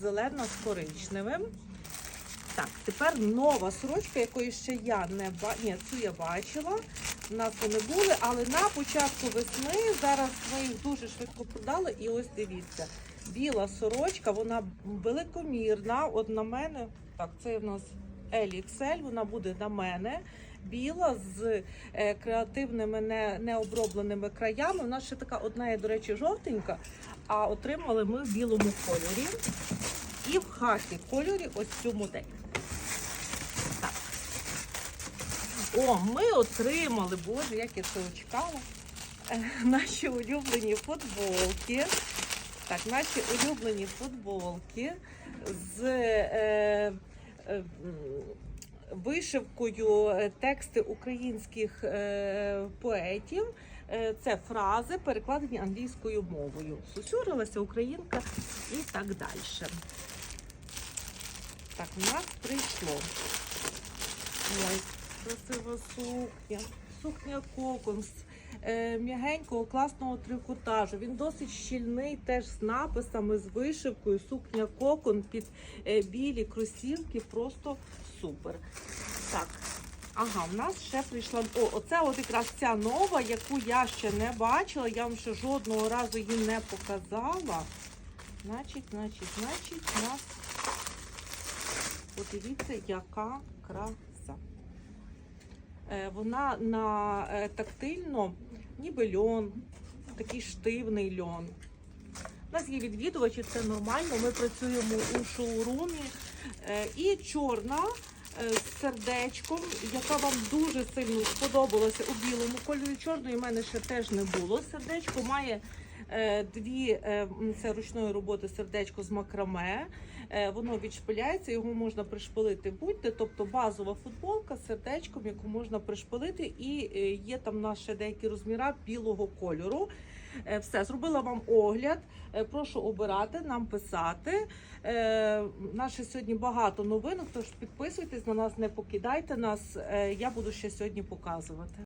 зелено з коричневим. Так, тепер нова сорочка, якої ще я не бачила. Ні, цю я бачила. У нас вони були, але на початку весни зараз ми їх дуже швидко продали. І ось дивіться, біла сорочка, вона великомірна. От на мене, так, це в нас LXL, вона буде на мене. Біла з е, креативними не, необробленими краями. У нас ще така одна є, до речі, жовтенька, а отримали ми в білому кольорі. І в хаті кольорі ось цю модель. Так. О, ми отримали, боже, як я цього чекала. е, Наші улюблені футболки. Так, наші улюблені футболки з е, е, вишивкою е, тексти українських е, поетів. Е, Це фрази, перекладені англійською мовою. Сусюрилася українка і так далі. Так, в нас прийшло. Ой, красива сукня. Сукня кокон з е, м'ягенького класного трикотажу. Він досить щільний, теж з написами, з вишивкою. Сукня кокон під е, білі кросівки. Просто супер. Так. Ага, в нас ще прийшла. О, оце от якраз ця нова, яку я ще не бачила. Я вам ще жодного разу її не показала. Значить, значить, значить, у нас Подивіться, яка краса. Е, Вона на е, тактильно, ніби льон, такий штивний льон. У нас є відвідувачі, це нормально. Ми працюємо у шоурумі. Е, І чорна з сердечком, яка вам дуже сильно сподобалася у білому кольорі. Чорної в мене ще теж не було. Сердечко має е, дві е, це ручної роботи сердечко з макраме. Е, Воно відшпиляється, його можна пришпилити будь-де, тобто базова футболка з сердечком, яку можна пришпилити, і е, є там ще деякі розміри білого кольору. Е, Все, зробила вам огляд. Е, Прошу обирати, нам писати. Е, Наше сьогодні багато новинок, тож підписуйтесь на нас, не покидайте нас. Е, Я буду ще сьогодні показувати.